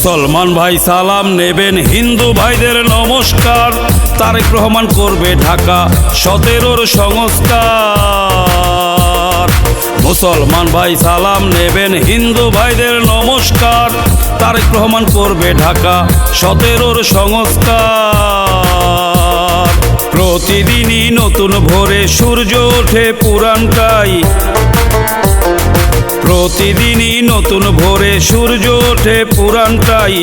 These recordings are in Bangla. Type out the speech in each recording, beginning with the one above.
মুসলমান ভাই সালাম নেবেন। হিন্দু ভাইদের নমস্কার। তারেক রহমান করবে ঢাকা সতেরোর সংস্কার। মুসলমান ভাই সালাম নেবেন, হিন্দু ভাইদের নমস্কার। তারেক রহমান করবে ঢাকা সতেরোর সংস্কার। প্রতিদিনই নতুন ভোরে সূর্য ওঠে পুরানটাই প্রতিদিনই নতুন ভোরে সূর্য ওঠে পুরানটাই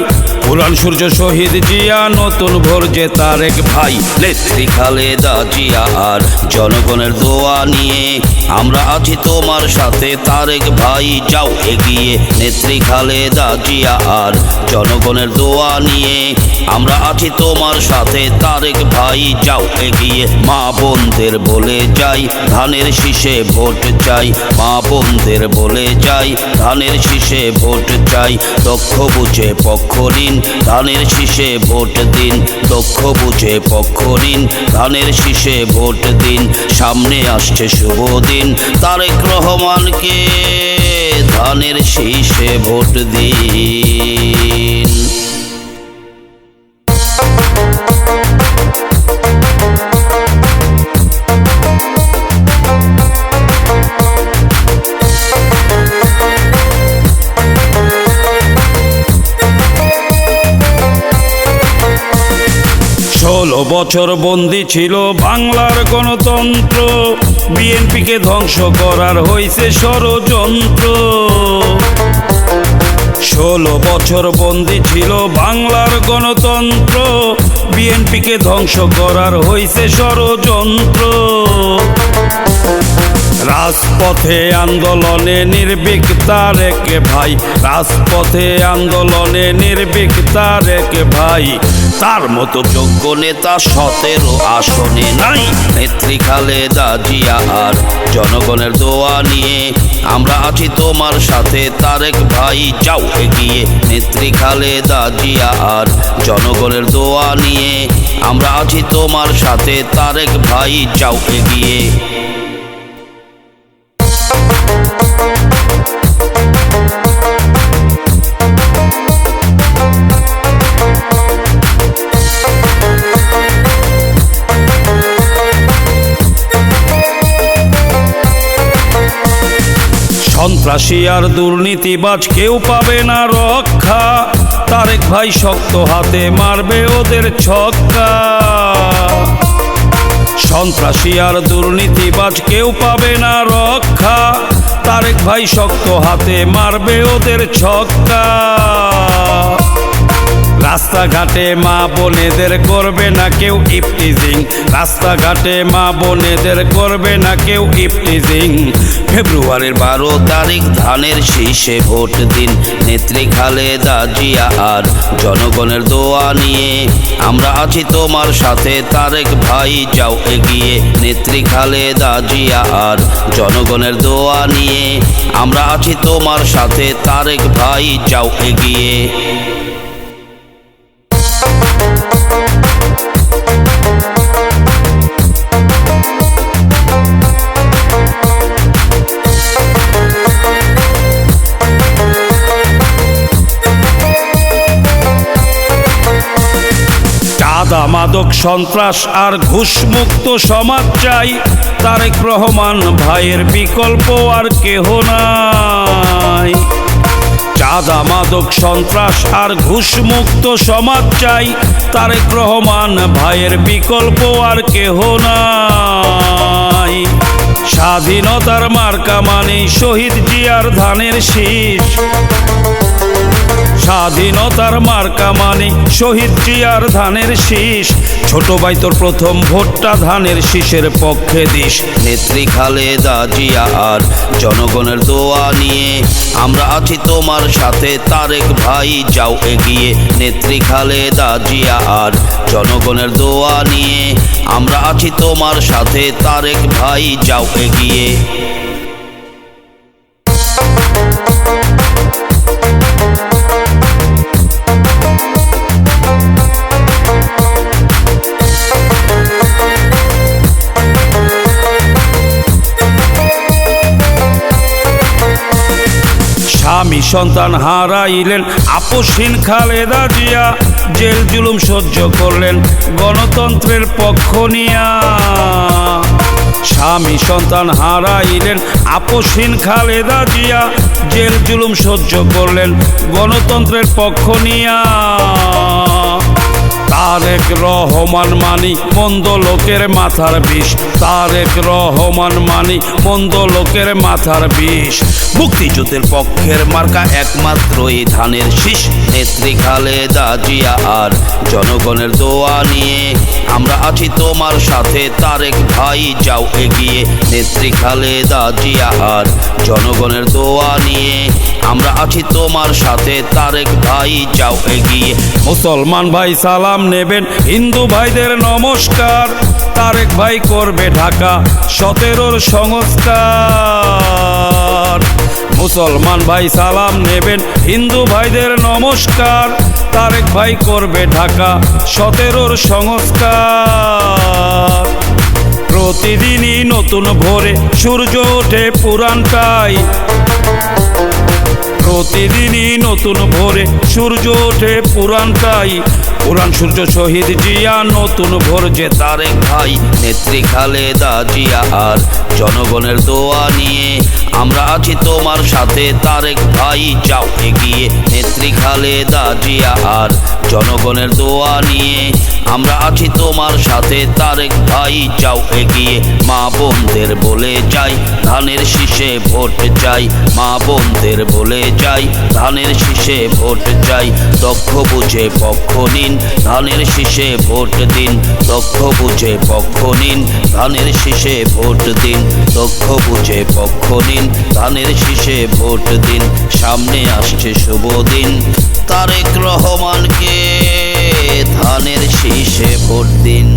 পুরান সূর্য শহীদ জিয়া, নতুন ভোর যে তারেক ভাই। নেত্রী খালেদা জিয়া আর জনগণের দোয়া নিয়ে আমরা আছি তোমার সাথে তারেক ভাই। যাও এগিয়ে, নেত্রী খালেদা জিয়া আর জনগণের দোয়া নিয়ে আমরা আছি তোমার সাথে তারেক ভাই। যাও এগিয়ে, মা বোনদের বলে যাই, ধানের শীষে ভোট চাই। মা বোনদের বলে যাই ধানের শীষে ভোট চাই। দক্ষ বুঝে পক্ষ ঋণ ধানের শীষে ভোট দিন। দক্ষ বুঝে পক্ষ ঋণ ধানের শীষে ভোট দিন। সামনে আসছে শুভ দিন। তারেক রহমানকে ধানের শীষে ভোট দিন। ষোলো বছর বন্দি ছিল বাংলার গণতন্ত্র। বিএনপিকে ধ্বংস করার হয়েছে ষড়যন্ত্র। ষোলো বছর বন্দি ছিল বাংলার গণতন্ত্র। বিএনপিকে ধ্বংস করার হয়েছে ষড়যন্ত্র। রাজপথে আন্দোলনে নির্বিক তারেক ভাই, রাজপথে আন্দোলনে নির্বিক তারেক ভাই। তার মতো যোগ্য নেতা সতেরো আসনে নাই, নেত্রী খালেদা জিয়া আর জনগণের দোয়া নিয়ে আমরা আছি তোমার সাথে তারেক ভাই, যাও এগিয়ে। নেত্রী খালেদা জিয়া আর জনগণের দোয়া নিয়ে আমরা আছি তোমার সাথে তারেক ভাই, যাও এগিয়ে। আর দুর্নীতিবাজ কেউ পাবে না রক্ষা। তারেক ভাই শক্ত হাতে মারবে ওদের ছক্কা। সন্ত্রাসী আর দুর্নীতিবাজ কেউ পাবে না রক্ষা। তারেক ভাই শক্ত হাতে মারবে ওদের ছক্কা। রাস্তাঘাটে মা বোনেদের করবে না কেউ ইফটিজিং। রাস্তাঘাটে মা বোনেদের করবে না কেউ ইফটিজিং। ফেব্রুয়ারির বারো তারিখ, ধানের শীষে ভোট দিন। নেত্রী খালেদা জিয়া আর জনগণের দোয়া নিয়ে আমরা আছি তোমার সাথে, তারেক ভাই যাও এগিয়ে। নেত্রী খালেদা জিয়া আর জনগণের দোয়া নিয়ে আমরা আছি তোমার সাথে, তারেক ভাই যাও এগিয়ে। মাদক সন্ত্রাস আর ঘুষমুক্ত সমাজ চাই। তারেক রহমান ভাইয়ের বিকল্প আর কেহ নাই। চাঁদা মাদক সন্ত্রাস আর ঘুষমুক্ত সমাজ চাই। তারেক রহমান ভাইয়ের বিকল্প আর কেহ নাই। স্বাধীনতার মার্কা মানে শহীদ জিয়ার ধানের শীষ। স্বাধীনতার মার্কা মানে শহীদ জিয়ার ধানের শীষ। ছোট ভাই তোর প্রথম ভোটটা ধানের শীষের পক্ষে দিস। নেত্রী খালেদা জিয়া আর জনগণের দোয়া নিয়ে আমরা আছি তোমার সাথে, তারেক ভাই যাও এগিয়ে। নেত্রী খালেদা জিয়া আর জনগণের দোয়া নিয়ে আমরা আছি তোমার সাথে, তারেক ভাই যাও এগিয়ে। সন্তান হারাইলেন। আপসহীন খালেদা জিয়া জেল জুলুম সহ্য করলেন। গণতন্ত্রের পক্ষ নিয়া। স্বামী সন্তান হারাইলেন। আপসহীন খালেদা জিয়া জেল জুলুম সহ্য করলেন। গণতন্ত্রের পক্ষ নিয়া। তারেক রহমান মানি, মন্দ লোকের মাথার বিষ। তারেক রহমান মানি, মন্দ লোকের মাথার বিষ। মুক্তিযুদ্ধের পক্ষের মার্কা একমাত্র এই ধানের শীষ। নেত্রী খালেদা জিয়া আর জনগণের দোয়া নিয়ে আমরা আছি তোমার সাথে, তারেক ভাই যাও এগিয়ে। নেত্রী খালেদা জিয়া আর জনগণের দোয়া নিয়ে আমরা আছি তোমার সাথে, তারেক ভাই যাও এগিয়ে। মুসলমান ভাই সালাম নেবেন হিন্দু ভাইদের নমস্কার, তারেক ভাই করবে ঢাকা সতেরোর সংস্কার। মুসলমান ভাই সালাম নেবেন, হিন্দু ভাইদের নমস্কার, তারেক ভাই করবে ঢাকা সতেরোর সংস্কার। প্রতিদিনই নতুন ভোরে সূর্য ওঠে পুরানটাই প্রতিদিনই নতুন ভোরে সূর্য ওঠে পুরানটাই পুরাণ সূর্য শহীদ জিয়া, নতুন ভোর যে তারেক ভাই নেত্রী খালেদা জিয়া আর জনগণের দোয়া নিয়ে আমরা আছি তোমার সাথে, তারেক ভাই যাও এগিয়ে নেত্রী খালেদা জিয়া আর জনগণের দোয়া নিয়ে। আমরা আছি তোমার সাথে, তারেক ভাই যাও এগিয়ে মা বোনদের বলে যাই, ধানের শীষে ভোট চাই, মা বোনদের বলে যাই, ধানের শীষে ভোট চাই, দক্ষ বুঝে পক্ষ নিন, ধানের শীষে ভোট দিন, দক্ষ বুঝে পক্ষ নিন, ধানের শীষে ভোট দিন, দক্ষ বুঝে পক্ষ নিন। ধানের শীষে ভোট দিন সামনে আসছে শুভ দিন। তারেক রহমানকে ধানের শীষে ভোট দিন।